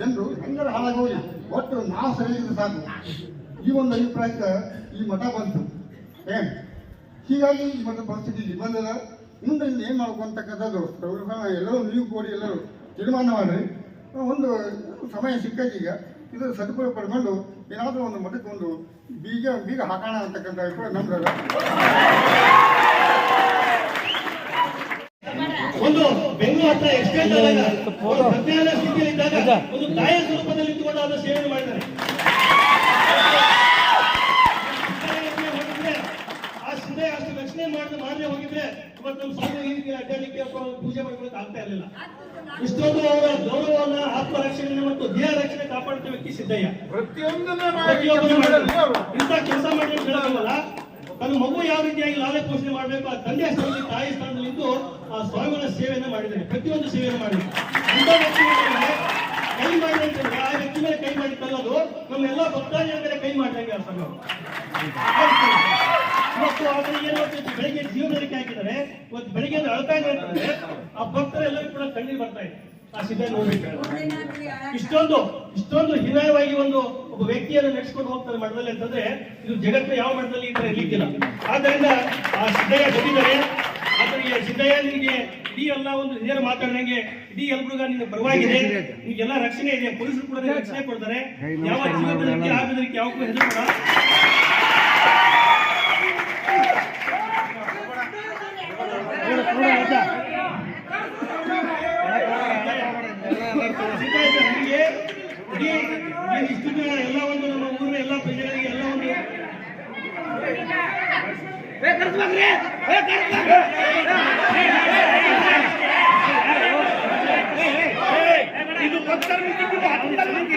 ಜನರು ಹೆಂಗಾರ ಹಾಳಾಗೋಗಿ ಒಟ್ಟು ನಾವು ಸರಿಯಿದ್ರೆ ಸಾಕು. ಈ ಒಂದು ಅಭಿಪ್ರಾಯಕ್ಕೆ ಈ ಮಠ ಬಂತು. ಏನ್? ಹೀಗಾಗಿ ಈ ಮಠ ಪರಿಸ್ಥಿತಿ ಬಂದದ. ಮುಂದೆ ಇಲ್ಲಿ ಏನು ಮಾಡ್ಕೊಂತಕ್ಕಂಥದ್ದು ಎಲ್ಲರೂ ನೀವು ಕೂಡಿ ಎಲ್ಲರೂ ತೀರ್ಮಾನ ಮಾಡ್ರಿ ಒಂದು ಸಮಯ ಸಿಕ್ಕೀಗ ಇದು ಸದುಪಯೋಗ ಪಡ್ಕೊಂಡು ಏನಾದರೂ ಒಂದು ಮಠಕ್ಕೆ ಒಂದು ಬೀಗ ಬೀಗ ಹಾಕೋಣ ಅಂತಕ್ಕಂಥ ಅಭಿಪ್ರಾಯ ನಮ್ದು ಒಂದು ಬೆಂಗಳೂರು ಹತ್ರ ಎಕ್ಸ್ಟೆಂಡ್ ಆದಾಗ ಪ್ರಜ್ಞಾನ ಸ್ಥಿತಿಯಲ್ಲಿ ಇದ್ದಾಗ ಒಂದು ತಾಯಿಯ ಸ್ವರೂಪದಲ್ಲಿ ಇಟ್ಟುಕೊಂಡು ಮಾಡಿದ್ದಾರೆ. ಆ ಅಷ್ಟು ರಕ್ಷಣೆ ಮಾಡಿದ ಮಾಡದೆ ಹೋಗಿದ್ರೆ ಇವತ್ತು ನಮ್ಮ ಸ್ವಾಮಿ ಈ ರೀತಿ ಅಥವಾ ಪೂಜೆ ಮಾಡ್ಕೊಳ್ಳೋಕೆ ಆಗ್ತಾ ಇರಲಿಲ್ಲ. ಇಷ್ಟೊಂದು ಅವರ ಗೌರವವನ್ನ ಆತ್ಮರಕ್ಷಣೆ ಮತ್ತು ದೇಹ ರಕ್ಷಣೆ ಕಾಪಾಡುತ್ತ ವ್ಯಕ್ತಿ ಸಿದ್ದಯ್ಯ. ಪ್ರತಿಯೊಂದನ್ನ ಇಂಥ ಕೆಲಸ ಮಾಡಿ ಅಂತ ತನ್ನ ಮಗು ಯಾವ ರೀತಿಯಾಗಿ ಲಾಲೆ ಪೋಷಣೆ ಮಾಡಬೇಕು ಆ ತಂದೆ ಸ್ಥಾನದಲ್ಲಿ ತಾಯಿ ಸ್ಥಾನದಲ್ಲಿ ಇದ್ದು ಆ ಸ್ವಾಮಿಗಳ ಸೇವೆಯನ್ನು ಮಾಡಿದ್ದೇನೆ ಪ್ರತಿಯೊಂದು ಸೇವೆಯನ್ನು ಮಾಡಿದ್ದೇನೆ. ಕೈ ಮಾಡಿ ಅಂತಂದ್ರೆ ಆ ವ್ಯಕ್ತಿ ಮೇಲೆ ಕೈ ಮಾಡಿ ತಲ್ಲೋದು ನಮ್ಮೆಲ್ಲ ಭಕ್ತಾದಿಗಳ ಮೇಲೆ ಕೈ ಮಾಡ್ದಂಗೆ ಅರ್ಥ ನಾವು. ಇವತ್ತು ಆದ್ರೆ ಏನು ಮಾಡ್ತಿದ್ವಿ ಬೆಳಿಗ್ಗೆ ಜೀವನಕ್ಕೆ ಹಾಕಿದ್ದಾರೆ. ಇವತ್ತು ಬೆಳಿಗ್ಗೆ ಅಳ್ತಾ ಇದೆ ಅಂತಂದ್ರೆ ಆ ಭಕ್ತರೆಲ್ಲರೂ ಕೂಡ ಕಣ್ಣೀರು ಬರ್ತಾ ಇದೆ. ಆ ಸಿದ್ಧ ನೋಡ್ಬೇಕು ಇಷ್ಟೊಂದು ಇಷ್ಟೊಂದು ಹೀನಾಯವಾಗಿ ಒಂದು ಒಬ್ಬ ವ್ಯಕ್ತಿಯನ್ನು ನಡೆಸ್ಕೊಂಡು ಹೋಗ್ತಾರೆ ಮಠದಲ್ಲಿ ಅಂತಂದ್ರೆ ಇದು ಜಗತ್ತು ಯಾವ ಮಠದಲ್ಲಿ ತರ ಇರ್ಲಿಕ್ಕಿಲ್ಲ. ಆದ್ದರಿಂದ ಆ ಸಿದ್ದಯ್ಯ ಬಂದಿದ್ದಾರೆ. ಈ ಸಿದ್ದಯ್ಯ ನಿಮಗೆ ಇಡೀ ಎಲ್ಲ ಒಂದು ಹಿರಿಯರು ಮಾತಾಡಿದಂಗೆ ಇಡೀ ಎಲ್ರಿಗ ನಿನ್ನ ಪರವಾಗಿದೆ ನಿಮಗೆಲ್ಲ ರಕ್ಷಣೆ ಇದೆ. ಪೊಲೀಸರು ಕೂಡ ರಕ್ಷಣೆ ಕೊಡ್ತಾರೆ. ಯಾವ ಜೀವನಕ್ಕೆ ಆಗದಕ್ಕೆ ಯಾವ ಹೆದರ್ಬೇಡ. ಸಿದ್ದಯ್ಯ ನಿನಗೆ ಇಡೀ ನೀನು ಇಷ್ಟು ಎಲ್ಲ ಒಂದು ನಮ್ಮ ಊರಿನ ಎಲ್ಲ ಪ್ರಜೆಗಳಿಗೆ ಎಲ್ಲ ಒಂದು ಇದು ಹತ್ತೊಂಬತ್ತರ ಮಿತಿದ್ದು ಕಮಿಟಿ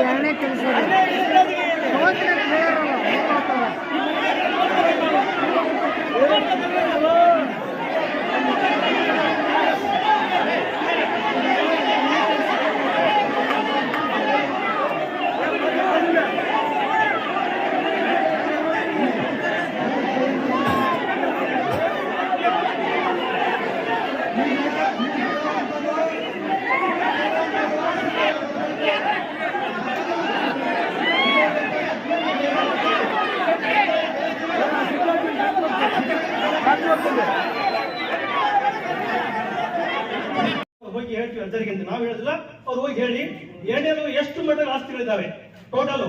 ಎರಡನೇ ಕೆಲಸ ಹೋಗಿ ಹೇಳ್ತೀವಿ ಅಜ್ಜರಿಗೆ ಅಂತ ನಾವು ಹೇಳುದಿಲ್ಲ. ಅವ್ರು ಹೋಗಿ ಹೇಳಿ ಎರಡನೇದು ಎಷ್ಟು ಮಟ್ಟದ ಆಸ್ತಿಗಳಿದ್ದಾವೆ ಟೋಟಲ್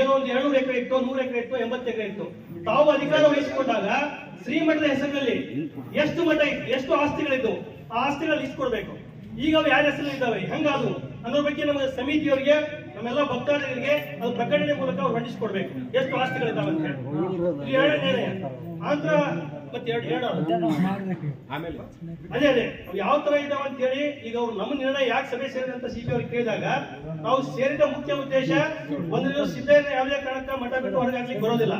ಏನೋ ಒಂದು ಎರಡು ಎಕರೆ ಇತ್ತು, ನೂರ ಎಕರೆ ಇತ್ತು, ಎಂಬತ್ತು ಎಕರೆ ಇತ್ತು. ತಾವು ಅಧಿಕಾರ ವಹಿಸಿಕೊಂಡಾಗ ಶ್ರೀಮಠದ ಹೆಸರಿನಲ್ಲಿ ಎಷ್ಟು ಮಠ ಎಷ್ಟು ಆಸ್ತಿಗಳಿದ್ದು, ಆ ಆಸ್ತಿಗಳು ಇಸ್ಕೊಡ್ಬೇಕು. ಈಗ ಅವು ಯಾರ ಹೆಸರಲ್ಲಿ ಇದ್ದಾವೆ ಹೆಂಗಾದ್ರು? ಅನ್ನೋ ಬಗ್ಗೆ ನಮ್ಮ ಸಮಿತಿಯವರಿಗೆ, ನಮ್ಮೆಲ್ಲ ಭಕ್ತಾದಿಗಳಿಗೆ ಅದು ಪ್ರಕಟಣೆ ಮೂಲಕ ಅವ್ರು ಹೊಂದಿಸ್ಕೊಡ್ಬೇಕು. ಎಷ್ಟು ಆಸ್ತಿಗಳಿದ್ದಾವೆ ಅಂತ ಹೇಳಿ. ಆಂಧ್ರ ಮತ್ತೆ ಎರಡು ಆಮೇಲೆ. ಅದೇ ಅದೇ. ಯಾವ ತರ ಇದಾವ ಅಂತ ಹೇಳಿ ಈಗ ಅವ್ರು ನಮ್ಮ ನಿರ್ಣಯ ಯಾಕೆ ಸಭೆ ಸೇರಿದೆ ಅಂತ ಸಿಪಿ ಅವ್ರಿಗೆ ಕೇಳಿದಾಗ ನಾವು ಸೇರಿದ ಮುಖ್ಯ ಉದ್ದೇಶ ಒಂದು ದಿವಸ ಇದೆ ಯಾವುದೇ ಕಾರಣಕ್ಕೆ ಮಠ ಬಿಟ್ಟು ಹೊರಗೆ ಹಾಕ್ಲಿಕ್ಕೆ ಬರೋದಿಲ್ಲ.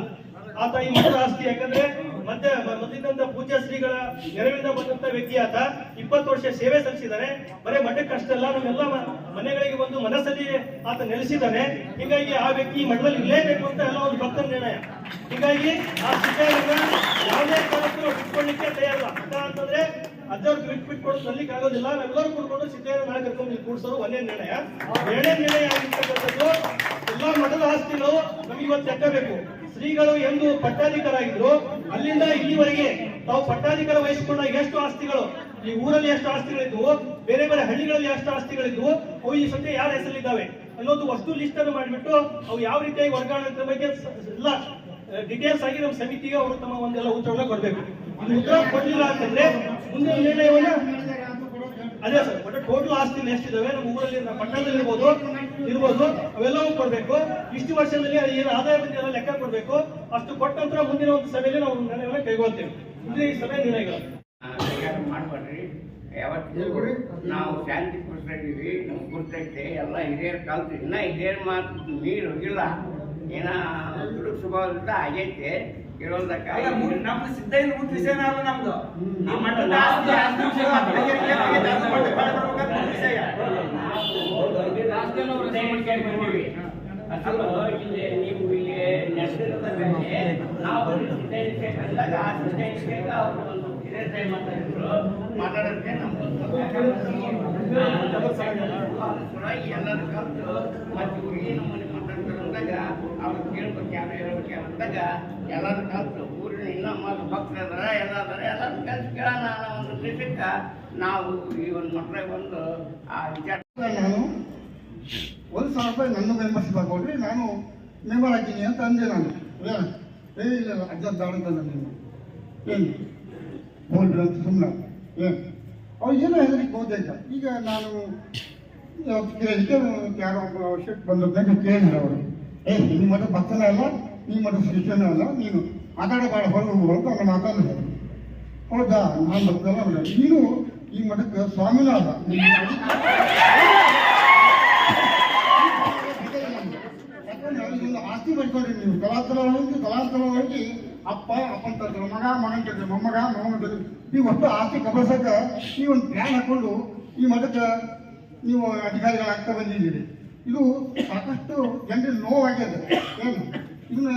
ಆತ ಈ ಮಠದ ಆಸ್ತಿ ಯಾಕಂದ್ರೆ ಮತ್ತೆ ಮೊದಲಿದ್ದಂತ ಪೂಜ್ಯ ಶ್ರೀಗಳ ನೆರವಿಂದ ಬಂದಂತ ವ್ಯಕ್ತಿ ಆತ. ಇಪ್ಪತ್ತು ವರ್ಷ ಸೇವೆ ಸಲ್ಲಿಸಿದ್ದಾನೆ ಬರೇ ಮಠಕ್ಕೆ ಅಷ್ಟಲ್ಲ ನಮ್ಮೆಲ್ಲ ಮನೆಗಳಿಗೆ ಬಂದು ಮನಸ್ಸಲ್ಲಿ ಆತ ನೆಲೆಸಿದ್ದಾನೆ ಹೀಗಾಗಿ ಆ ವ್ಯಕ್ತಿ ಈ ಮಠದಲ್ಲಿ ಇರಲೇಬೇಕು ಅಂತ ಎಲ್ಲ ಒಂದು ಭಕ್ತನ ನಿರ್ಣಯ. ಹೀಗಾಗಿ ಆ ಶಿಕ್ಷಣ ಯಾವುದೇ ಕಾರಣಕ್ಕೂ ನಾವು ಬಿಟ್ಕೊಳ್ಳಿಕ್ಕೆ ತಯಾರಿಲ್ಲ. ಅಂತ ಅಂತಂದ್ರೆ ಅಜ್ಜವ್ರು ಬಿಟ್ಟು ಕೊಡೋದು ನಲ್ಲಿಗೆ ಆಗೋದಿಲ್ಲ. ನಾವೆಲ್ಲರೂ ಕೂಡ್ಕೊಂಡು ಸಿದ್ಧಯ್ಯ ನಾಳೆ ಕರ್ಕೊಂಡು ಕೂಡ್ಸೋದು ಒಂದೇ ನಿರ್ಣಯ. ಎರಡನೇ ನಿರ್ಣಯ ಆಗಿರ್ತಕ್ಕಂಥದ್ದು, ಎಲ್ಲಾ ಮಠದ ಆಸ್ತಿಗಳು ನಮಗೆ ಇವತ್ತು ಎಕ್ಕಬೇಕು ಶ್ರೀಗಳು ಎಂದು ಪಟ್ಟಾಧಿಕಾರಾಗಿದ್ರು ಅಲ್ಲಿಂದ ಇಲ್ಲಿವರೆಗೆ ತಾವು ಪಟ್ಟಾಧಿಕಾರ ವಹಿಸಿಕೊಂಡ ಎಷ್ಟು ಆಸ್ತಿಗಳು? ಈ ಊರಲ್ಲಿ ಎಷ್ಟು ಆಸ್ತಿಗಳಿದ್ವು? ಬೇರೆ ಬೇರೆ ಹಳ್ಳಿಗಳಲ್ಲಿ ಎಷ್ಟು ಆಸ್ತಿಗಳಿದ್ವು? ಅವು ಈ ಸದ್ಯ ಯಾರ ಹೆಸರಲ್ಲಿದ್ದಾವೆ ಅನ್ನೋದು ವಸ್ತು ಲಿಸ್ಟ್ ಅನ್ನು ಮಾಡಿಬಿಟ್ಟು ಅವು ಯಾವ ರೀತಿಯಾಗಿ ವರ್ಗಾವಣೆ ಬಗ್ಗೆ ಎಲ್ಲ ಡಿಟೇಲ್ಸ್ ಆಗಿ ನಮ್ಮ ಸಮಿತಿಗೆ ಅವರು ತಮ್ಮ ಒಂದೆಲ್ಲ ಉತ್ತರ ಕೊಡಬೇಕು. ಇದು ಉತ್ತರ ಕೊಡಲಿಲ್ಲ ಅಂತಂದ್ರೆ ಮುಂದೆ ನಿರ್ಣಯವನ್ನ ಅದೇ ಸರ್, ಒಟ್ಟು ಟೋಟಲ್ ಆಸ್ತಿ ಎಷ್ಟಿದಾವೆ? ನಮ್ಮ ಊರಲ್ಲಿ ನಮ್ಮ ಪಟ್ಟಣದಲ್ಲಿ ಇರ್ಬೋದು ಅವೆಲ್ಲವೂ ಕೊಡ್ಬೇಕು. ಇಷ್ಟು ವರ್ಷದಲ್ಲಿ ಅದು ಏನು ಆದಾಯ ಬಂದಿರೋ ಲೆಕ್ಕ ಕೊಡಬೇಕು. ಅಷ್ಟು ಕೊಟ್ಟ ನಂತರ ಮುಂದಿನ ಒಂದು ಸಭೆಯಲ್ಲಿ ನಾವು ನಿರ್ಣಯವನ್ನು ಕೈಗೊಳ್ತೇವೆ. ಮುಂದಿನ ಈ ಸಭೆ ನಿರ್ಣಯಗಳು. ಮಾಡ್ಬೇಡ್ರಿ ಯಾವತ್ತು ನಾವು ಶಾಂತಿ ಪಡಿಸ್ತಿದ್ದೀವಿ ನಮ್ಗೆ ಗುರ್ತೈತೆ. ಎಲ್ಲ ಹಿರಿಯರ ಕಾಲದ ಇನ್ನ ಹಿರಿಯರ ಮಾತು ನೀರು ಹೋಗಿಲ್ಲ. ಏನ ದುಡುಕ್ ಆಗೈತೆ ಇರೋದಕ್ಕ ಅಲ್ಲ, ಮೂ- ನಮ್ದು ಸಿದ್ಧಯ್ಯನ ಮೂರ್ತಿ ವಿಷಯನೇ ಅಲ್ಲ ನಮ್ದು? ಈ ಮಠದ ಆಸ್ತಿ ಆಸ್ತಿ ವಿಷಯ ಇಲ್ಲಿ ನೀವು ಇಲ್ಲಿ ಮೇಲೆ ನಾವು ಆ ಅವರು ಒಂದು ಮಾತಾಡಿದ್ರು ಮಾತಾಡೋದಕ್ಕೆ ನಮ್ಮ ಎಲ್ಲರ ಕಲ್ತು ಮತ್ತೆ ಹುಡುಗಿ ಏನು ಅಂದಾಗ ಅವ್ರು ಕೇಳ್ಬೇಕು, ಯಾರು ಹೇಳ್ಬೇಕು ಅಂದಾಗ ಎಲ್ಲರೂ ಕಲ್ತು ಊರಿನ ಇನ್ನೂ ಮತ್ತು ಭಕ್ತರು ಅದಾರ ಎಲ್ಲ ಅದಾರ ಎಲ್ಲರೂ ಕಲ್ತು ಕೇಳೋಣ ಅನ್ನೋ ಒಂದು ಉದ್ದೇಶಕ್ಕೆ ನಾವು ಈ ಒಂದು ಮಕ್ಕಳಿಗೆ ಬಂದು ಆ ವಿಚಾರ ನಾನು ಒಂದು ಸಾವಿರ ರೂಪಾಯಿ ನನ್ನ ಮೆಂಬರ್ಸ್ ಬರ್ಕೊಂಡ್ರಿ ನಾನು ಮೆಂಬರ್ ಹಾಕಿನಿ ಅಂತ ಅಂದೆ ನಾನು. ಏನಿಲ್ಲ ಇಲ್ಲ ಅಜ್ಜ ಬೇಡ ಅಂತ ನಾನು. ಏನು ಹೋಲ್ಡ್ರಿ ಅಂತ ಸುಮ್ಮನೆ ಏನು ಅವ್ರು ಏನೋ ಹೆದರಿಕೆ ಬಹುತೇಕ ಈಗ ನಾನು ಯಾರೋ ಒಬ್ಬ ಶೆಟ್ ಬಂದದ್ದಾಗ ಕೇಳಿದ್ರು ಅವರು. ಏ ನಿಮ್ಮ ಮಠ ಭಕ್ತನ ಅಲ್ಲ ನಿಮ್ಮ ಮಠ ಶಿಷ್ಯನ ಅಲ್ಲ, ನೀನು ಮಾತಾಡಬೇಡ ಹೊರಗೆ ಅಂತ ಅವ್ನು ಮಾತಾಡಿದ್ರು ಹೌದಾ? ನಾನು ಭಕ್ತಲ್ಲ ನೀನು ಈ ಮಠಕ್ಕೆ ಸ್ವಾಮಿನ ಅಲ್ಲ. ಆಸ್ತಿ ಮಾಡ್ಕೊಂಡ್ರಿ ನೀವು. ಕಲಾಸ್ಥಳ ಹೋಗಿ ಕಲಾಸ್ಥಳ ಹೋಗಿ, ಅಪ್ಪ, ಅಪ್ಪನ ತರ್ತಾರೆ ಮಗ, ಮಗನ ತರ್ತಾರೆ ಮೊಮ್ಮಗ ತರ್ತಾರೆ ನೀವು ಒಟ್ಟು ಆಸ್ತಿ ಕಬರ್ಸಕ್ಕೆ ನೀವೊಂದು ಪ್ಲಾನ್ ಹಾಕೊಂಡು ಈ ಮಠಕ್ಕೆ ನೀವು ಅಧಿಕಾರಿಗಳಾಗ್ತಾ ಬಂದಿದ್ದೀರಿ. ಇದು ಸಾಕಷ್ಟು ಜನರಿಗೆ ನೋವಾಗ್ಯದ. ಏನು? ಇದನ್ನ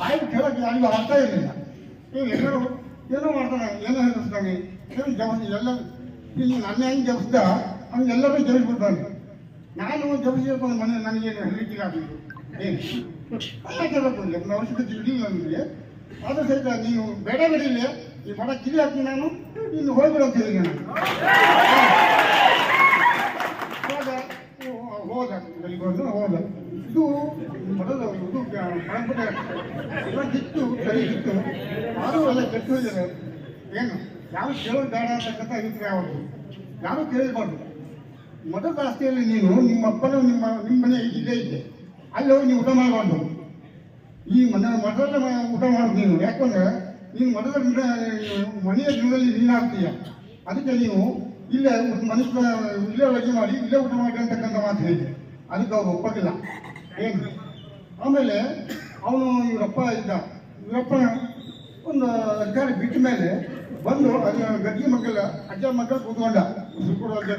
ಬಾಯಿ ಕೇಳಕ್ಕೆ ಯಾರಿಗೂ ಅರ್ಥ ಇರಲಿಲ್ಲ. ಏನು ಎಲ್ಲರೂ ಏನೋ ಮಾಡ್ತಾರೆ. ಏನೋ ಹೆದರ್ಸ್ತಾನೆ ಏನು ಜವಸ್? ಎಲ್ಲ ಇಲ್ಲಿ ನನ್ನ ಹೆಂಗೆ ಜಪಿಸ್ದ ಹಂಗೆ ಎಲ್ಲರೂ ಜಪಿಸ್ಬಿಡ್ತಾನೆ ನಾನು ಜಪಿಸಿರ್ಕೊಂಡು ಮನೆ ನನಗೇನು ಹೆದರಿಕೆ ಆಗಲಿಲ್ಲ. ಏನು? ಅಲ್ಲ ನಮ್ಮ ಅವಶ್ಯಕತೆ ಇರಲಿಲ್ಲ ನನಗೆ. ಆದರೂ ಸಹಿತ ನೀವು ಬೇಡ ಬಿಡಿಲ್ಲ ಈ ಮಡ ಕಿರಿ ಹಾಕ್ತೀನಿ ನಾನು. ನೀನು ಹೋಗ್ಬಿಡು ಅಂತ ಹೇಳಿದೆ ನಾನು ಹೋದ ಹೋ- ಹೋದ ಇಲ್ಲಿಗೆ ಹೋದ. ಇದು ಮೊದಲು ಇದು ಪರಂಪರೆ ಇವಾಗಿತ್ತು ಸರಿ ಇತ್ತು ಆದರೂ ಎಲ್ಲ ಕೆಟ್ಟು ಏನು? ಯಾರು ಕೇಳೋದು ಬೇಡ ಅಂತಕ್ಕಂಥ ಅಭಿಪ್ರಾಯ ಯಾವುದು? ಯಾರು ಕೇಳಬಾರ್ದು. ಮೊದಲ ಆಸ್ತಿಯಲ್ಲಿ ನೀನು ನಿಮ್ಮ ಅಪ್ಪನ, ನಿಮ್ಮ ನಿಮ್ಮ ಮನೆ ಇಲ್ಲೇ ಇದೆ ಅಲ್ಲಿ ಹೋಗಿ ನೀವು ಊಟ ಮಾಡಬಾರ್ದು. ಈ ಮನೆ, ಮೊದಲ ಊಟ ಮಾಡೋದು ನೀನು. ಯಾಕಂದ್ರೆ, ನೀನು ಮೊದಲ ಮನೆಯ ದಿನದಲ್ಲಿ ನೀನಾಗ್ತೀಯ. ಅದಕ್ಕೆ ನೀವು ಇಲ್ಲೇ ಮನುಷ್ಯ ಇಲ್ಲೇ ಅಡುಗೆ ಮಾಡಿ, ಇಲ್ಲೇ ಊಟ ಮಾಡಿ ಅಂತಕ್ಕಂಥ ಮಾತು ಹೇಳಿದೆ ಅದಕ್ಕೆ ಅವ್ರು ಒಪ್ಪಕ್ಕಿಲ್ಲ ಏನು? ಆಮೇಲೆ ಅವನು ಇವರಪ್ಪ ಇದ್ದ. ಇವರಪ್ಪ ಒಂದು ಅಧಿಕಾರ ಬಿಟ್ಟ ಮೇಲೆ ಬಂದು ಅದು ಗದ್ದಿ ಮಕ್ಕಳ ಅಜ್ಜ ಮಕ್ಕಳು ಕೂತ್ಕೊಂಡ. ಸುರ್ಕುಡು ಅಜ್ಜ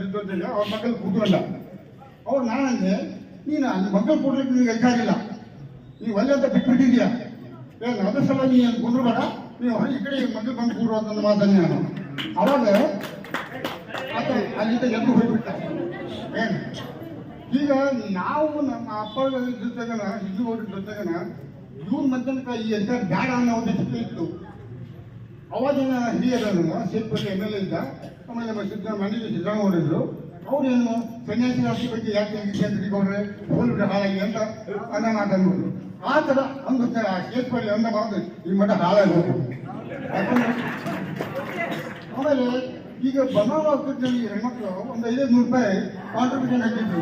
ಅವ್ರ ಮಕ್ಕಳು ಕೂತ್ಕೊಂಡ. ಅವ್ರು ನಾನಂದೆ, ನೀನು ಅಲ್ಲಿ ಮಕ್ಕಳು ಕೊಡ್ಲಿಕ್ಕೆ ನಿಮ್ಗೆ ಇಲ್ಲ. ನೀವು ಅಲ್ಲಿ ಅಂತ ಬಿಟ್ಬಿಟ್ಟಿದ್ಯಾ ಏನು ಅದ್ರ ಸಲ ನೀನು ಕುಂದ್ರು ಬೇಡ? ನೀವು ಈ ಕಡೆ ಮಕ್ಕಳು ಬಂದು ಕೂಡುವಂತ ಮಾತನ್ನೇ ನಾನು. ಅವಾಗ ಆತ ಅಲ್ಲಿಂದ ಎದ್ದು ಹೋಗ್ಬಿಡ್ತಾರೆ. ಏನು? ಈಗ ನಾವು ನಮ್ಮ ಅಪ್ಪ ಜೊತೆಗನ ಹಿಂದೂಗಳ ಜೊತೆಗನ, ಇವ್ರ ಮಧ್ಯನಕ ಈ ಎಂತ ಬೇಡ ಅನ್ನೋ ಒಂದು ಚಿತ್ರ ಇತ್ತು. ಅವಾಗಿನ ಹಿರಿಯರನ್ನು ಸೇರ್ಪಡೆ ಎಂ ಎಲ್ ಎ ಇದ್ದ ಆಮೇಲೆ ನಮ್ಮ ಸಿದ್ದ ಮನೆಗೆ ಸಿದ್ದರಾಮಯ್ಯರು ಅವ್ರೇನು ಸನ್ಯಾಸಿ ರಾಶಿ ಬಗ್ಗೆ ಯಾಕೆ ಕೇಂದ್ರೀಕೊಂಡ್ರೆ ಹೋಲ್ಬಿಟ್ಟು ಹಾಳಾಗಿ ಅಂತ ಅನ್ನ ಮಾತಾಡ್ಬೋದು. ಆ ಥರ ಒಂದು ಸೇರ್ಪಡೆ ಅಂದ ಮಾತು ಈ ಮಠ ಹಾಳಾಗಿ ಹೋಗ್ಬೋದು ಆಮೇಲೆ ಈಗ ಬನಾವ ಆಸ್ಪತ್ರೆಯಲ್ಲಿ ಹೆಣ್ಮಕ್ಳು ಒಂದು ಐದೈದು ನೂರು ರೂಪಾಯಿ ಕಾಂಟ್ರಿಬ್ಯೂಷನ್ ಹಾಕಿದ್ರು.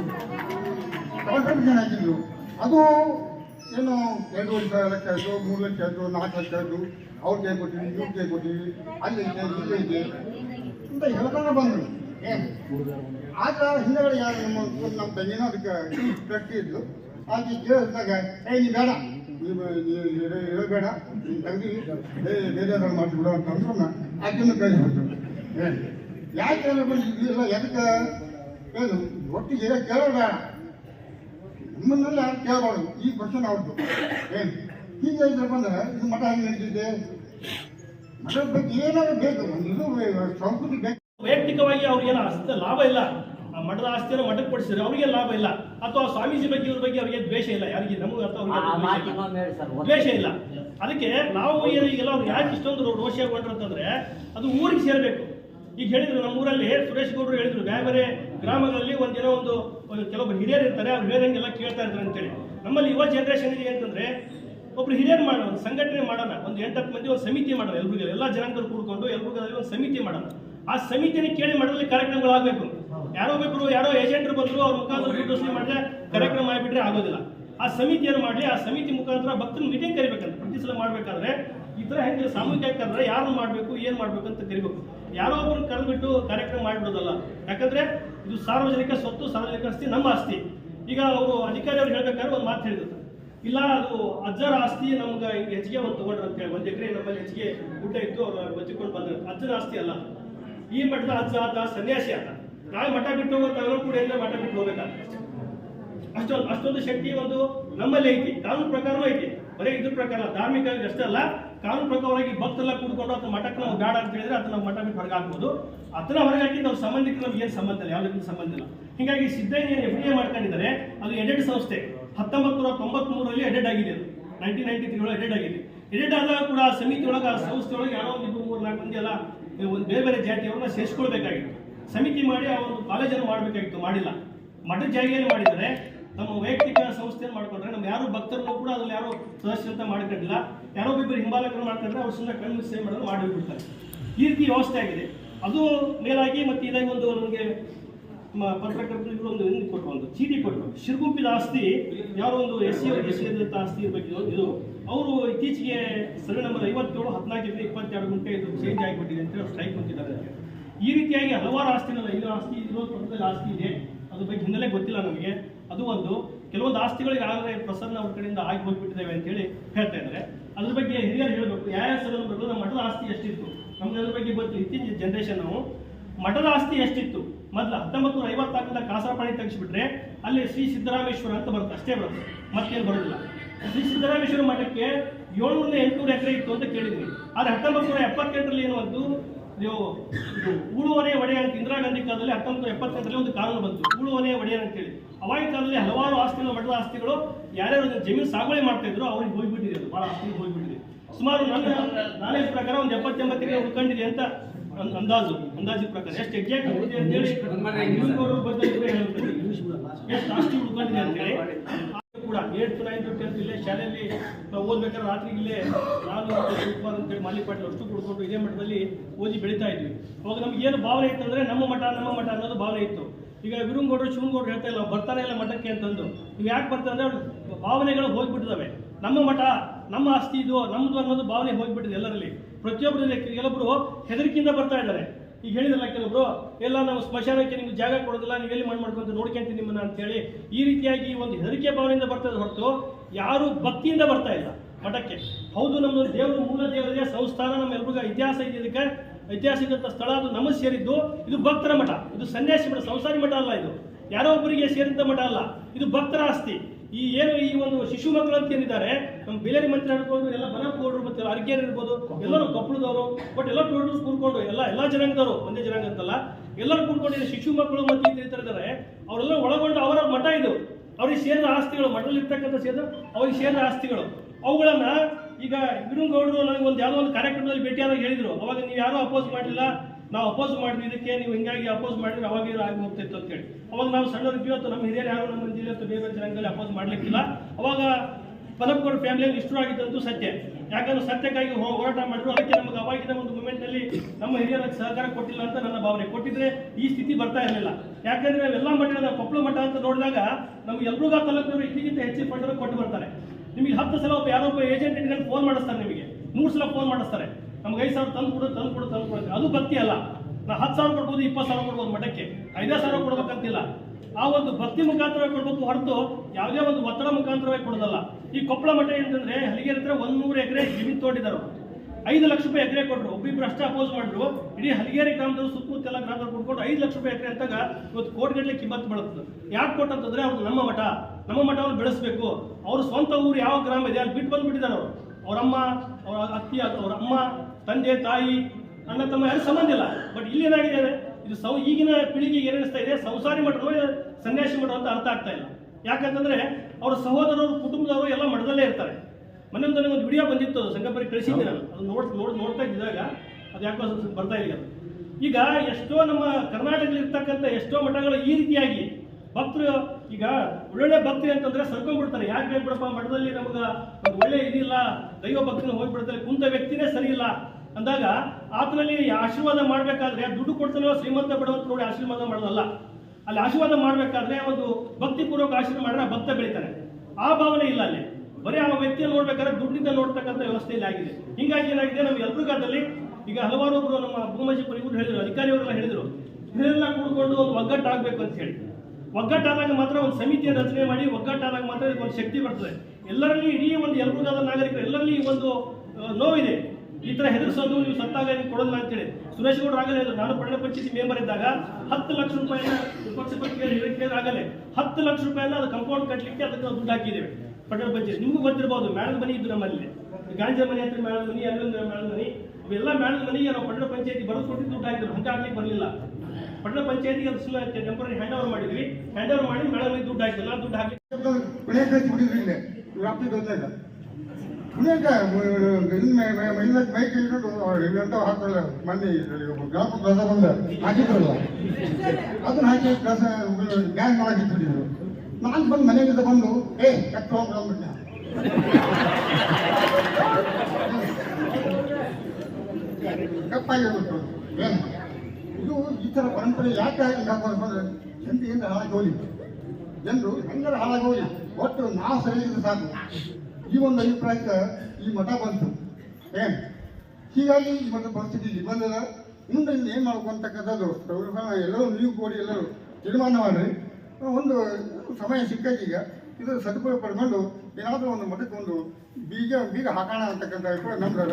ಕಾಂಟ್ರಿಬ್ಯೂಷನ್ ಹಾಕಿದ್ರು. ಅದು ಏನು ಎರಡು ಸಾವಿರ ಲಕ್ಷ ಆಯಿತು ಮೂರು ಲಕ್ಷ ಆಯಿತು ನಾಲ್ಕು ಲಕ್ಷ ಆಯಿತು. ಅವ್ರ ಕೈ ಕೊಟ್ಟಿವಿ ಇವ್ರ ಕೈ ಕೊಟ್ಟಿವಿ ಅಲ್ಲಿ ಇದೆ ಅಂತ ಹೇಳ್ಕೊಂಡು ಬಂದರು. ಆಗ ಹಿಂದಗಡೆ ಯಾರು ನಮ್ಮ ನಮ್ಮ ತಂಗಿನ ಅದಕ್ಕೆ ಟ್ರಸ್ಟಿ ಇದ್ಲು. ಆಕೆ ಕೇಳಿದಾಗ ಏ ನೀ ಬೇಡ. ನೀವು ಇರಬೇಡ ತಂಗಿ ಬೇರೆ ಬೇರೆ ಯಾರು ಮಾಡಿಬಿಡು ಅಂತಂದ್ರು ಆಕೆಯನ್ನು ಕಳಿಸ್ಬಿಟ್ರು ಏನು ಯಾಕೆ ಇಲ್ಲ ಎದಕ್ಕೆ ಏನು ಒಟ್ಟಿಗೆ ಕೇಳೋಣ ನಿಮ್ಮನ್ನೆಲ್ಲ ಕೇಳಬಾರ್ದು ಈ ಕ್ವಶನ್ ಅವ್ರದ್ದು ಏನು ಹೀಗೆ ಇದ್ರೆ ಬಂದ್ರೆ ಇದು ಮಠ ಹೆಂಗೆ ನಡೀತಿದೆ ಮಠದ ಬಗ್ಗೆ ಏನಾದ್ರು ಬೇಕು ಒಂದು ಇದು ಸಂಸ್ಕೃತಿ ಬೇಕು ಅವ್ರಿಗೆಲ್ಲ ಅಷ್ಟ ಲಾಭ ಇಲ್ಲ ಆ ಮಠದ ಆಸ್ತಿಯನ್ನು ಮಠಕ್ಕೆ ಪಡಿಸಿದ್ರೆ ಅವರಿಗೆ ಲಾಭ ಇಲ್ಲ ಅಥವಾ ಸ್ವಾಮೀಜಿ ಬಗ್ಗೆ ಇವ್ರ ಬಗ್ಗೆ ಅವ್ರಿಗೆ ದ್ವೇಷ ಇಲ್ಲ ಯಾರಿಗೆ ನಮಗೆ ಅಥವಾ ಅವ್ರಿಗೆ ದ್ವೇಷ ಇಲ್ಲ. ಅದಕ್ಕೆ ನಾವು ಏನು ಈಗೆಲ್ಲ ಅವ್ರು ಯಾಕೆ ಇಷ್ಟೊಂದು ರೋಷಗೊಂಡ್ರು ಅಂತಂದ್ರೆ ಅದು ಊರಿಗೆ ಸೇರಬೇಕು ಈಗ ಹೇಳಿದ್ರು, ನಮ್ಮ ಊರಲ್ಲಿ ಸುರೇಶ್ ಗೌಡರು ಹೇಳಿದ್ರು, ಬೇರೆ ಬೇರೆ ಗ್ರಾಮಗಳಲ್ಲಿ ಒಂದಿನ ಒಂದು ಕೆಲವೊಬ್ರು ಹಿರಿಯರು ಇರ್ತಾರೆ, ಅವ್ರು ಹೇಳಿದಂಗೆಲ್ಲ ಕೇಳ್ತಾ ಇರ್ತಾರೆ ಅಂತೇಳಿ. ನಮ್ಮಲ್ಲಿ ಯುವ ಜನರೇಷನ್ ಇದೆ ಅಂತಂದ್ರೆ, ಒಬ್ರು ಹಿರಿಯರು ಮಾಡೋಣ ಸಂಘಟನೆ ಮಾಡೋಣ, ಒಂದು ಎಂಟತ್ತು ಮಂದಿ ಒಂದು ಸಮಿತಿ ಮಾಡೋಣ ಎಲ್ರಿಗೂ ಎಲ್ಲ ಜನಾಂಗರು ಕೂಡ್ಕೊಂಡು ಎಲ್ರಿಗೂ ಒಂದು ಸಮಿತಿ ಮಾಡೋಣ. ಆ ಸಮಿತಿನ ಕೇಳಿ ಮಾಡೋದ್ರಲ್ಲಿ ಕಾರ್ಯಕ್ರಮಗಳಾಗಬೇಕು ಯಾರೋ ಒಬ್ಬರು ಯಾರೋ ಏಜೆಂಟ್ರು ಬಂದ್ರು, ಅವ್ರ ಮುಖಾಂತರ ದುಡ್ಡು ಮಾಡಿದ್ರೆ ಕಾರ್ಯಕ್ರಮ ಮಾಡಿಬಿಟ್ರೆ ಆಗೋದಿಲ್ಲ. ಆ ಸಮಿತಿಯನ್ನು ಮಾಡಿ ಆ ಸಮಿತಿ ಮುಖಾಂತರ ಭಕ್ತರು ಮೀಟಿಂಗ್ ಕರಿಬೇಕಂತ, ಪ್ರತಿ ಸಲ ಮಾಡ್ಬೇಕಾದ್ರೆ ಈ ಥರ ಹೆಂಗೆ ಸಾಮೂಹಿಕ ಯಾರು ಮಾಡ್ಬೇಕು, ಏನ್ ಮಾಡ್ಬೇಕು ಅಂತ ಕರಿಬೇಕು. ಯಾರೋ ಒಬ್ಬರು ಕರೆದ್ಬಿಟ್ಟು ಕಾರ್ಯಕ್ರಮ ಮಾಡಿಬಿಡೋದಲ್ಲ. ಯಾಕಂದ್ರೆ ಇದು ಸಾರ್ವಜನಿಕ ಸ್ವತ್ತು, ಸಾರ್ವಜನಿಕ ಆಸ್ತಿ, ನಮ್ಮ ಆಸ್ತಿ. ಈಗ ಅವರು ಅಧಿಕಾರಿ ಅವ್ರು ಹೇಳ್ಬೇಕಾದ್ರೆ ಒಂದು ಮಾತು ಹೇಳಿದ್ರು. ಇಲ್ಲ, ಅದು ಅಜ್ಜರ ಆಸ್ತಿ ನಮ್ಗೆ ಹಿಂಗೆ ಹೆಚ್ಚಿಗೆ ಒಂದು ತಗೊಂಡ್ರು ಅಂತ ಹೇಳಿ. ಒಂದ್ ಎಕರೆ ನಮ್ಮಲ್ಲಿ ಹೆಚ್ಚಿಗೆ ಊಟ ಇತ್ತು, ಅವ್ರು ಬಚ್ಚಿಕೊಂಡು ಬಂದ್ರು. ಅಜ್ಜನ ಆಸ್ತಿ ಅಲ್ಲ. ಈ ಮಠದ ಅಜ್ಜ ಆತ ಸನ್ಯಾಸಿ ಆತ ನಾಳೆ ಮಠ ಬಿಟ್ಟು ಹೋಗೋ ತಾವು ಕೂಡ ಎಲ್ಲ ಮಠ ಬಿಟ್ಟು ಹೋಗ್ಬೇಕಾಗ್ತದೆ ಅಷ್ಟೊಂದು ಅಷ್ಟೊಂದು ಶಕ್ತಿ ಒಂದು ನಮ್ಮಲ್ಲಿ ಐತಿ. ಕಾನೂನು ಪ್ರಕಾರವೂ ಐತಿ. ಬರೀ ಇದ್ರ ಪ್ರಕಾರ ಧಾರ್ಮಿಕ ಅಷ್ಟೇ ಅಲ್ಲ. ಕಾನೂನು ಪ್ರಕಾರವಾಗಿ ಭಕ್ತೆಲ್ಲ ಕೂಡ್ಕೊಂಡು ಅಥವಾ ಮಠಕ್ಕೆ ನಾವು ಬೇಡ ಅಂತ ಹೇಳಿದ್ರೆ ಅದನ್ನ ಮಠ ಬಿಟ್ಟು ಹೊರಗೆ ಹಾಕ್ಬೋದು. ಅದನ್ನ ಹೊರಗೆ ಹಾಕಿ ನಾವು ಸಂಬಂಧಿಕರು ನಮ್ಗೆ ಏನು ಸಂಬಂಧ ಇಲ್ಲ, ಯಾವ ಸಂಬಂಧ ಇಲ್ಲ. ಹೀಗಾಗಿ ಸಿದ್ದಯ್ಯ ಎಫ್ ಡಿ ಎ ಮಾಡ್ಕೊಂಡಿದ್ದಾರೆ. ಅದು ಎಡೆಡ್ ಸಂಸ್ಥೆ. ಹತ್ತೊಂಬತ್ತು ನೂರ ತೊಂಬತ್ಮೂರರಲ್ಲಿ ಎಡೆಡ್ ಆಗಿದೆ ಅದು. ನೈನ್ಟೀನ್ ನೈನ್ಟಿ ತ್ರೀ ಒಳಗೆ ಎಡೆಡ್ ಆಗಿದೆ. ಎಡೆಡ್ ಆದಾಗ ಕೂಡ ಆ ಸಮಿತಿ ಒಳಗೆ ಆ ಸಂಸ್ಥೆ ಒಳಗೆ ಯಾರೋ ಒಂದು ಇಬ್ಬರು ಮೂರು, ನಾಲ್ಕು ಮಂದಿ ಎಲ್ಲ ಒಂದು ಬೇರೆ ಬೇರೆ ಜಾತಿಯವ್ರನ್ನ ಸೇರಿಸ್ಕೊಳ್ಬೇಕಾಗಿತ್ತು. ಸಮಿತಿ ಮಾಡಿ ಆ ಒಂದು ಕಾಲೇಜನ್ನು ಮಾಡಬೇಕಾಗಿತ್ತು, ಮಾಡಿಲ್ಲ. ಮಠದ ಜಾಗಿಯಲ್ಲಿ ಮಾಡಿದರೆ ನಮ್ಮ ವೈಯಕ್ತಿಕ ಸಂಸ್ಥೆ ಮಾಡ್ಕೊಂಡ್ರೆ ನಮ್ಮ ಯಾರು ಭಕ್ತರನ್ನು ಕೂಡ ಅದ್ರಲ್ಲಿ ಯಾರು ಸದಸ್ಯ ಅಂತ ಮಾಡ್ಕೊಂಡಿಲ್ಲ. ಯಾರೋ ಒಬ್ಬರು ಹಿಂಬಾಲಕರು ಮಾಡ್ಕೊಂಡ್ರೆ ಅವ್ರ ಸುಮ್ಮನೆ ಕಣ್ಣು ಸೇವೆ ಮಾಡೋದು ಮಾಡಿಬಿಡ್ತಾರೆ. ಈ ರೀತಿ ವ್ಯವಸ್ಥೆ ಆಗಿದೆ. ಅದು ಮೇಲಾಗಿ ಮತ್ತೆ ಇದಾಗಿ ಒಂದು ನಮಗೆ ಮ- ಪತ್ರಕರ್ತರಿಗೆ ಒಂದು ಇದು ಕೊಟ್ಟರು ಒಂದು ಚೀಟಿ ಕೊಟ್ಟರು ಶಿರ್ಗುಪ್ಪಿದ ಆಸ್ತಿ, ಯಾರೋ ಒಂದು ಎಸ್ ಸಿ ಎಸ್ ಸಿ ಆಸ್ತಿ ಇರಬೇಕು, ಇದು ಅವರು ಇತ್ತೀಚೆಗೆ ಸರ್ವೆ ನಂಬರ್ ಐವತ್ತೇಳು, ಹದಿನಾಲ್ಕರಿಂದ ಇಪ್ಪತ್ತೆರಡು ಗಂಟೆ ಇದು ಚೇಂಜ್ ಆಗಿಬಿಟ್ಟಿದೆ ಅಂತ ಹೇಳಿ ಸ್ಟ್ರೈಕ್ ಕೊಟ್ಟಿದ್ದಾರೆ ಈ ರೀತಿಯಾಗಿ ಹಲವಾರು ಆಸ್ತಿಗಳ ಇದು ಆಸ್ತಿ ಇರೋ ಪಕ್ಕದಲ್ಲಿ ಆಸ್ತಿ ಇದೆ. ಅದ್ರ ಬಗ್ಗೆ ಹಿನ್ನೆಲೆ ಗೊತ್ತಿಲ್ಲ ನಮಗೆ. ಅದು ಒಂದು ಕೆಲವೊಂದು ಆಸ್ತಿಗಳು ಈಗಾಗಲೇ ಪ್ರಸನ್ನ ಅವ್ರ ಕಡೆಯಿಂದ ಆಗಿ ಹೋಗ್ಬಿಟ್ಟಿದ್ದೇವೆ ಅಂತ ಹೇಳಿ ಹೇಳ್ತಾ ಇದ್ದಾರೆ. ಅದ್ರ ಬಗ್ಗೆ ಹಿರಿಯರು ಹೇಳಬೇಕು. ಯಾವ ಸಲ ನಮ್ಮ ಮಠದ ಆಸ್ತಿ ಎಷ್ಟಿತ್ತು? ನಮ್ಗೆ ಅದ್ರ ಬಗ್ಗೆ ಗೊತ್ತಿಲ್ಲ ಇತ್ತೀಚಿನ ಜನರೇಷನ್ ನಾವು ಮಠದ ಆಸ್ತಿ ಎಷ್ಟಿತ್ತು? ಮೊದಲು ಹತ್ತೊಂಬತ್ತು ನೂರ ಐವತ್ತಾರರಿಂದ ಕಾಸರಪಾಣಿ ತೆಗೆಸಿಬಿಟ್ರೆ ಅಲ್ಲಿ ಶ್ರೀ ಸಿದ್ದರಾಮೇಶ್ವರ ಅಂತ ಬರುತ್ತೆ. ಅಷ್ಟೇ ಬರುತ್ತೆ. ಮತ್ತೇನು ಬರೋದಿಲ್ಲ. ಶ್ರೀ ಸಿದ್ದರಾಮೇಶ್ವರ ಮಠಕ್ಕೆ ಏಳ್ನೂರಿಂದ ಎಂಟುನೂರು ಎಕರೆ ಇತ್ತು ಅಂತ ಕೇಳಿದ್ವಿ. ಆದ್ರೆ ಹತ್ತೊಂಬತ್ತು ನೂರ ಎಪ್ಪತ್ತೆಂಟರಲ್ಲಿ ಏನು ಬಂತು ಇದು ಇದು ಉಳುವನೆ ಒಡೆಯ ಅಂತ ಇಂದಿರಾ ಗಾಂಧಿ ಕಾಲದಲ್ಲಿ ಹತ್ತೊಂಬತ್ತು ಎಪ್ಪತ್ತೆಂಟರಲ್ಲಿ ಒಂದು ಕಾನೂನು ಬಂತು. ಉಳುವನೆ ಒಡೆಯ ಅಂತೇಳಿ ಅವಾಗಿನ ಕಾಲದಲ್ಲಿ ಹಲವಾರು ಆಸ್ತಿಗಳು ಮಠದ ಆಸ್ತಿಗಳು ಯಾರ್ಯಾರು ಜಮೀನು ಸಾಗುವಳಿ ಮಾಡ್ತಾ ಇದ್ರು ಅವ್ರಿಗೆ ಹೋಗ್ಬಿಟ್ಟಿದೆ ಅದು. ಭಾಳ ಆಸ್ತಿ ಹೋಗ್ಬಿಟ್ಟಿದೆ. ಸುಮಾರು ನನ್ನ ನಾಲೆಜ್ ಪ್ರಕಾರ ಒಂದು ಎಪ್ಪತ್ತೆಂಬತ್ತಿಗೆ ಉಳ್ಕೊಂಡಿದೆ ಅಂತ ಅಂದಾಜು ಅಂದಾಜು ಪ್ರಕಾರ. ಎಷ್ಟು ಎಕ್ಸಾಕ್ಟ್ ಹೋಗಿದೆ ಅಂತ ಹೇಳಿ ಎಷ್ಟು ಆಸ್ತಿ ಉಳ್ಕೊಂಡಿದೆ ಅಂತ ಹೇಳಿ. ಕೂಡ ಏಟ್ ನೈನ್ತ್ ಟೆಂತ್ ಇಲ್ಲೇ ಶಾಲೆಯಲ್ಲಿ ನಾವು ಓದ್ಬೇಕಾದ್ರೆ ರಾತ್ರಿ ಇಲ್ಲೇ ನಾನು ಶಿವಕುಮಾರ್ ಅಂತೇಳಿ ಮಾಲಿ ಅಷ್ಟು ಕುಡ್ಕೊಂಡು ಇದೇ ಮಠದಲ್ಲಿ ಓದಿ ಬೆಳೀತಾ ಇದ್ವಿ. ಅವಾಗ ನಮ್ಗೆ ಏನು ಭಾವನೆ ಇತ್ತು ಅಂದ್ರೆ ನಮ್ಮ ಮಠ ನಮ್ಮ ಮಠ ಅನ್ನೋದು ಭಾವನೆ ಇತ್ತು. ಈಗ ವಿರುಂಗೌಡರು ಶಿವನಗೌಡರು ಹೇಳ್ತಾ ಇಲ್ಲ ಬರ್ತಾನೆ ಇಲ್ಲ ಮಠಕ್ಕೆ ಅಂತಂದು. ನೀವು ಯಾಕೆ ಬರ್ತಾರೆ ಅಂದ್ರೆ ಭಾವನೆಗಳು ಹೋಗ್ಬಿಟ್ಟಿದ್ದಾವೆ ನಮ್ಮ ಮಠ, ನಮ್ಮ ಆಸ್ತಿ ಇದು, ನಮ್ದು ಅನ್ನೋದು ಭಾವನೆ ಹೋಗ್ಬಿಟ್ಟಿದೆ ಎಲ್ಲರಲ್ಲಿ. ಪ್ರತಿಯೊಬ್ಬರು ಕೆಲವೊಬ್ರು ಹೆದರಿಕೆಯಿಂದ ಬರ್ತಾ ಇದ್ದಾರೆ. ಈಗ ಹೇಳಿದ್ರಲ್ಲ ಕೆಲವರು, ಎಲ್ಲ ನಾವು ಸ್ಮಶಾನಕ್ಕೆ ನಿಮ್ಗೆ ಜಾಗ ಕೊಡೋದಿಲ್ಲ ನೀವು ಎಲ್ಲಿ ಮಣ್ಣು ಮಾಡ್ಕೊಂತ ನೋಡ್ಕೊಂತೀನಿ ನಿಮ್ಮನ್ನ ಅಂತೇಳಿ ಈ ರೀತಿಯಾಗಿ ಒಂದು ಹೆದರಿಕೆ ಭಾವನೆಯಿಂದ ಬರ್ತದೆ ಹೊರತು ಯಾರು ಭಕ್ತಿಯಿಂದ ಬರ್ತಾ ಇಲ್ಲ ಮಠಕ್ಕೆ. ಹೌದು ನಮ್ಮದು ದೇವರು ಮೂಲ ದೇವರಿಗೆ ಸಂಸ್ಥಾನ, ನಮ್ಮ ಎಲ್ರಿಗೂ ಇತಿಹಾಸ ಇದೆ ಇದಕ್ಕೆ. ಐತಿಹಾಸಿಕ ಸ್ಥಳ ಅದು ನಮಗೆ ಸೇರಿದ್ದು. ಇದು ಭಕ್ತರ ಮಠ. ಇದು ಸನ್ಯಾಸಿ ಮಠ, ಸಂಸಾರಿ ಮಠ ಅಲ್ಲ ಇದು. ಯಾರೋ ಒಬ್ಬರಿಗೆ ಸೇರಿದ ಮಠ ಅಲ್ಲ. ಇದು ಭಕ್ತರ ಆಸ್ತಿ. ಈ ಏನು ಈ ಒಂದು ಶಿಶು ಮಕ್ಕಳು ಅಂತ ಏನಿದ್ದಾರೆ ನಮ್ಮ ಬೇಲೇರಿ ಮಂತ್ರಿ ಇರ್ಬೋದು ಎಲ್ಲ ಬನಪಗೌಡರು ಮತ್ತೆ ಅರ್ಗೇರ್ ಇರ್ಬೋದು, ಎಲ್ಲರೂ ಕೊಪ್ಪಳದವರು ಬಟ್ ಎಲ್ಲ ಟೋಟಲ್ ಕೂರ್ಕೊಂಡು ಎಲ್ಲ ಎಲ್ಲ ಜನಾಂಗದವರು, ಒಂದೇ ಜನಾಂಗ ಅಂತಲ್ಲ, ಎಲ್ಲರೂ ಕೂರ್ಕೊಂಡು ಶಿಶು ಮಕ್ಕಳು ಮತ್ತೆ ಇದ್ದಾರೆ, ಅವರೆಲ್ಲ ಒಳಗೊಂಡು ಅವರ ಮಠ ಇದು. ಅವ್ರಿಗೆ ಸೇರಿದ ಆಸ್ತಿಗಳು ಮಠದಲ್ಲಿ ಇರ್ತಕ್ಕಂಥ ಸೇರಿದ, ಅವ್ರಿಗೆ ಸೇರಿದ ಆಸ್ತಿಗಳು. ಅವುಗಳನ್ನ ಈಗ ವಿರುಂಗೌಡರು ನನಗೆ ಒಂದು ಯಾವುದೋ ಒಂದು ಕಾರ್ಯಕ್ರಮದಲ್ಲಿ ಭೇಟಿಯಾದಾಗ ಹೇಳಿದ್ರು. ಅವಾಗ ನೀವು ಯಾರೂ ಅಪೋಸ್ ಮಾಡಲಿಲ್ಲ. ನಾವು ಅಪೋಸ್ ಮಾಡಿದ್ವಿ, ಇದಕ್ಕೆ ನೀವು ಹಿಂಗಾಗಿ ಅಪೋಸ್ ಮಾಡಿದ್ರೆ ಅವಾಗ ಆಗಿ ಹೋಗ್ತಿತ್ತು ಅಂತ ಹೇಳಿ. ಅವಾಗ ನಾವು ಸಣ್ಣವ್ರಿಗೆ ಇವತ್ತು ನಮ್ಮ ಹಿರಿಯರು ಯಾರು ನಮ್ಮ ಜಿಲ್ಲೆ ಅಥವಾ ಬೇರೆ ಜನಾಂಗದಲ್ಲಿ ಅಪೋಸ್ ಮಾಡ್ಲಿಕ್ಕಿಲ್ಲ. ಅವಾಗ ಪದಪ್ಪಗೌಡ ಫ್ಯಾಮಿಲಿಯಲ್ಲಿ ಇಷ್ಟು ಆಗಿದ್ದಂತೂ ಸತ್ಯ. ಯಾಕಂದ್ರೆ ಸತ್ಯಕ್ಕಾಗಿ ಹೋರಾಟ ಮಾಡಿದ್ರು, ಅದಕ್ಕೆ ನಮಗೆ ಅವಾಗಿನ ಒಂದು ಮೂಮೆಂಟ್ ಅಲ್ಲಿ ನಮ್ಮ ಹಿರಿಯರ ಸಹಕಾರ ಕೊಟ್ಟಿಲ್ಲ ಅಂತ ನನ್ನ ಭಾವನೆ. ಕೊಟ್ಟಿದ್ರೆ ಈ ಸ್ಥಿತಿ ಬರ್ತಾ ಇರಲಿಲ್ಲ. ಯಾಕಂದ್ರೆ ಎಲ್ಲ ಮಠದ ಕೊಪ್ಪಳ ಮಠ ಅಂತ ನೋಡಿದಾಗ ನಮ್ಗೆ ಎಲ್ರಿಗೂ ತಾಲೂಕಿನವರು ಇಟ್ಟಿಗಿಂತ ಹೆಚ್ಚಿನ ಫಂಡ್ ಕೊಟ್ಟು ಬರ್ತಾರೆ. ನಿಮಗೆ ಹತ್ತು ಸಲ ಒಬ್ಬ ಯಾರೋ ಒಬ್ಬ ಏಜೆಂಟ್ ಇಟ್ಕೊಂಡು ಫೋನ್ ಮಾಡಿಸ್ತಾರೆ ನಿಮಗೆ. ನೂರು ಸಲ ಫೋನ್ ಮಾಡಿಸ್ತಾರೆ. ನಮ್ಗೆ ಐದು ಸಾವಿರ ತಂದು ಕೊಡು ತಂದು ಕೊಡು ತಂದು ಕೊಡು ಅದು ಭಕ್ತಿ ಅಲ್ಲ. ನಾ ಹತ್ತು ಸಾವಿರ ಕೊಡ್ಬೋದು, ಇಪ್ಪತ್ತು ಸಾವಿರ ಕೊಡ್ಬೋದು ಮಠಕ್ಕೆ. ಐದೇ ಸಾವಿರ ಕೊಡ್ಬೇಕಂತಿಲ್ಲ. ಆ ಒಂದು ಭಕ್ತಿ ಮುಖಾಂತರವೇ ಕೊಡ್ಬೇಕು ಹೊರತು ಯಾವುದೇ ಒಂದು ಒತ್ತಡ ಮುಖಾಂತರವೇ ಕೊಡೋದಲ್ಲ ಈ ಕೊಪ್ಪಳ ಮಠ ಏನಂತಂದ್ರೆ ಹಲಿಗೆ ಹತ್ರ ಒಂದ್ ನೂರು ಎಕರೆ ಜಮೀನು ತೊಗೊಂಡಿದ್ದಾರೆ. ಐದು ಲಕ್ಷ ರೂಪಾಯಿ ಎಕರೆ ಕೊಟ್ಟರು ಒಬ್ಬಿಬ್ರು ಅಷ್ಟೇ ಅಪೋಸ್ ಮಾಡಿದ್ರು. ಇಡೀ ಹಲಿಗೇರಿ ಗ್ರಾಮದ ಸುತ್ತಮುತ್ತ ಎಲ್ಲ ಗ್ರಾಮದವ್ರು ಕೊಟ್ಕೊಂಡು ಐದು ಲಕ್ಷ ರೂಪಾಯಿ ಎಕರೆ ಅಂತಾಗ ಇವತ್ತು ಕೋಟಿಗಟ್ಟಲೆ ಕಿಮ್ಮತ್ತು ಬೀಳುತ್ತೆ. ಯಾಕೆ ಕೊಟ್ಟಂತಂದ್ರೆ ಅವ್ರು ನಮ್ಮ ಮಠ. ನಮ್ಮ ಮಠವನ್ನು ಬೆಳೆಸಬೇಕು. ಅವ್ರ ಸ್ವಂತ ಊರು ಯಾವ ಗ್ರಾಮ ಇದೆ ಅಲ್ಲಿ ಬಿಟ್ಟು ಬಂದ್ಬಿಟ್ಟಿದ್ದಾರೆ ಅವರು. ಅವರಮ್ಮ, ಅವ್ರ ಅತ್ತಿ, ಅವ್ರ ಅಮ್ಮ, ತಂದೆ, ತಾಯಿ, ಅಣ್ಣ, ತಮ್ಮ ಯಾರು ಸಂಬಂಧ ಇಲ್ಲ. ಬಟ್ ಇಲ್ಲಿ ಏನಾಗಿದೆ ಇದು ಸೌ ಈಗಿನ ಪೀಳಿಗೆಗೆ ಏನಿಸ್ತಾ ಇದೆ ಸಂಸಾರಿ ಮಠದ ಸನ್ಯಾಸಿ ಮಠ ಅಂತ ಅರ್ಥ ಆಗ್ತಾ ಇಲ್ಲ. ಯಾಕಂತಂದ್ರೆ ಅವರ ಸಹೋದರರು ಕುಟುಂಬದವರು ಎಲ್ಲ ಮಠದಲ್ಲೇ ಇರ್ತಾರೆ. ಮೊನ್ನೆ ಒಂದು ವಿಡಿಯೋ ಬಂದಿತ್ತು ಅದು ಸಂಗಪರಿ ಕಳಿಸಿದ್ದೆ ನಾನು. ಅದು ನೋಡ್ ನೋಡ್ ನೋಡ್ತಾ ಇದ್ದಾಗ ಅದು ಯಾಕೋ ಬರ್ತಾ ಇಲ್ಲ. ಈಗ ಎಷ್ಟೋ ನಮ್ಮ ಕರ್ನಾಟಕದಲ್ಲಿ ಇರ್ತಕ್ಕಂಥ ಎಷ್ಟೋ ಮಠಗಳು ಈ ರೀತಿಯಾಗಿ ಭಕ್ತರು ಈಗ ಒಳ್ಳೊಳ್ಳೆ ಭಕ್ತಿ ಅಂತಂದ್ರೆ ಸರ್ಕೊಂಡ್ಬಿಡ್ತಾರೆ. ಯಾಕೆ ಬಿಡಪ್ಪ ಮಠದಲ್ಲಿ ನಮಗ ಒಳ್ಳೆ ಇದಿಲ್ಲ ದೈವ ಭಕ್ತಿನ ಹೋಗ್ಬಿಡ್ತಾರೆ ಕುಂತ ವ್ಯಕ್ತಿನೇ ಸರಿ ಇಲ್ಲ. ಅಂದಾಗ ಆತನಲ್ಲಿ ಆಶೀರ್ವಾದ ಮಾಡಬೇಕಾದ್ರೆ ದುಡ್ಡು ಕೊಡ್ತಾನೋ ಶ್ರೀಮಂತ ಬಡವಂತ ನೋಡಿ ಆಶೀರ್ವಾದ ಮಾಡೋದಲ್ಲ. ಅಲ್ಲಿ ಆಶೀರ್ವಾದ ಮಾಡ್ಬೇಕಾದ್ರೆ ಒಂದು ಭಕ್ತಿಪೂರ್ವಕ ಆಶೀರ್ವಾದ ಮಾಡಿದ್ರೆ ಭಕ್ತ ಬೆಳಿತಾನೆ. ಆ ಭಾವನೆ ಇಲ್ಲ ಅಲ್ಲಿ. ಬರೀ ಆ ವ್ಯಕ್ತಿಯನ್ನು ನೋಡ್ಬೇಕಾದ್ರೆ ದುಡ್ಡಿಂದ ನೋಡ್ತಕ್ಕಂಥ ವ್ಯವಸ್ಥೆಯಲ್ಲಿ ಆಗಿದೆ. ಹಿಂಗಾಗಿ ಏನಾಗಿದೆ, ನಮ್ಮ ಯಲಬುರ್ಗಾದಲ್ಲಿ ಈಗ ಹಲವಾರು ಒಬ್ಬರು ನಮ್ಮ ಭೂಮಜಿ ಇವರು ಹೇಳಿದ್ರು, ಅಧಿಕಾರಿಯವರೆಲ್ಲ ಹೇಳಿದ್ರು ಇದನ್ನೆಲ್ಲ ಕೂಡ್ಕೊಂಡು ಒಂದು ಒಗ್ಗಟ್ಟಾಗಬೇಕು ಅಂತ ಹೇಳಿ. ಒಗ್ಗಟ್ಟಾದಾಗ ಮಾತ್ರ ಒಂದು ಸಮಿತಿಯನ್ನು ರಚನೆ ಮಾಡಿ, ಒಗ್ಗಟ್ಟಾದಾಗ ಮಾತ್ರ ಇದಕ್ಕೊಂದು ಶಕ್ತಿ ಬರ್ತದೆ. ಎಲ್ಲರಲ್ಲಿ ಇಡೀ ಒಂದು ಯಲಬುರ್ಗಾದ ನಾಗರಿಕರು, ಎಲ್ಲರಲ್ಲಿ ಒಂದು ನೋವಿದೆ. ಈ ತರ ಹೆದರ್ಸೋದು ನೀವು ಸತ್ತಾಗ ಕೊಡೋದಿಲ್ಲ ಅಂತೇಳಿ. ಸುರೇಶ್ ಗೌಡ್ರು ಆಗಲೇ ನಾನು ಪಟ್ಟಣ ಪಂಚಾಯತಿ ಮೆಂಬರ್ ಇದ್ದಾಗ ಹತ್ತು ಲಕ್ಷ ರೂಪಾಯಿನ ವಿಪಕ್ಷ ಪಕ್ಷ ಆಗಲೇ. ಹತ್ತು ಲಕ್ಷ ರೂಪಾಯಿನ ಅದು ಕಂಪೌಂಡ್ ಕಟ್ಟಲಿಕ್ಕೆ ಅದಕ್ಕೆ ನಾವು ದುಡ್ಡು ಹಾಕಿದ್ದೇವೆ. ಪಟ್ಟಣ ಪಂಚಾಯತ್ ನಿಮಗೂ ಗೊತ್ತಿರಬಹುದು ಮೇಳದ ಮನಿ ಇದ್ದು ನಮ್ಮಲ್ಲಿ. ಗಾಂಜಾ ಮನೆ ಹತ್ರ ಮೇಳದ ಮನಿ ಅಲ್ಲೊಂದು ಮೇಳದ ಮನಿ. ಇವೆಲ್ಲ ಮೇಳದ ಮನಿ, ನಾವು ಪಟ್ಟಣ ಪಂಚಾಯತಿ ಬರೆದು ಕೊಟ್ಟು ದುಡ್ಡು ಹಾಕಿದ್ರು. ಹಂಗೆ ಆಗ್ಲಿಕ್ಕೆ ಬರಲಿಲ್ಲ. ಪಟ್ಟಣ ಪಂಚಾಯತಿಗೆ ಅದು ಸುಮ್ಮನೆ ಟೆಂಪರರಿ ಹ್ಯಾಂಡ್ ಓವರ್ ಮಾಡಿದ್ವಿ. ಹ್ಯಾಂಡ್ ಓವರ್ ಮಾಡಿ ಮೇಳದ ಮನೆಗೆ ದುಡ್ಡು ಹಾಕಿಲ್ಲ ದುಡ್ಡು ಹಾಕಿ ಬೈಕ್ ಇಟ್ಬಿಟ್ಟು ಇಲ್ಲಂತ ಹಾಕಲ್ಲ, ಮೊನ್ನೆ ಗ್ರಾಮ ಕಸ ಬಂದ, ಹಾಕಿದ್ರಲ್ಲ? ಅದನ್ನ ಹಾಕಿ ಕಸ ಗ್ಯಾಸ್ ಮಾಡಕ್ಕೆ ನಾನು ಬಂದು ಮನೆಯಿಂದ ಬಂದು, ಏ ಕಟ್ಟು ಹೋಗ್ಬಿಟ್ಟ ಕಪ್ಪಾಗಿರ್ಬಿಟ್ಟು ಏನು? ಇದು ಈ ಥರ ಪರಂಪರೆ ಯಾಕೆ ಹಿಂಗಾಗೋದು ಜನತೆಯಿಂದ ಹಾಳಾಗಿ ಹೋಗಿ ಜನರು ಹೆಂಗಾರ ಹಾಳಾಗಿ ಒಟ್ಟು ನಾವು ಸರಿ ಸಾಕು. ಈ ಒಂದು ಅಭಿಪ್ರಾಯಕ್ಕೆ ಈ ಮಠ ಬಂತು. ಏನ್? ಹೀಗಾಗಿ ಈ ಮಠ ಪರಿಸ್ಥಿತಿ ಇಲ್ಲಿ ಬಂದದ. ಮುಂದೆ ಏನು ಮಾಡ್ಬೇಕು ಅಂತಕ್ಕಂಥದ್ದು? ಎಲ್ಲರೂ ನೀವು ಕೂಡಿ ಎಲ್ಲರೂ ತೀರ್ಮಾನ ಮಾಡ್ರಿ ಒಂದು ಸಮಯ ಸಿಕ್ಕೀಗ ಇದು ಸದುಪಯೋಗ ಪಡ್ಕೊಂಡು ಏನಾದರೂ ಒಂದು ಮಠಕ್ಕೆ ಒಂದು ಬೀಗ ಬೀಗ ಹಾಕೋಣ ಅಂತಕ್ಕಂಥ ಅಭಿಪ್ರಾಯ ನಮ್ದು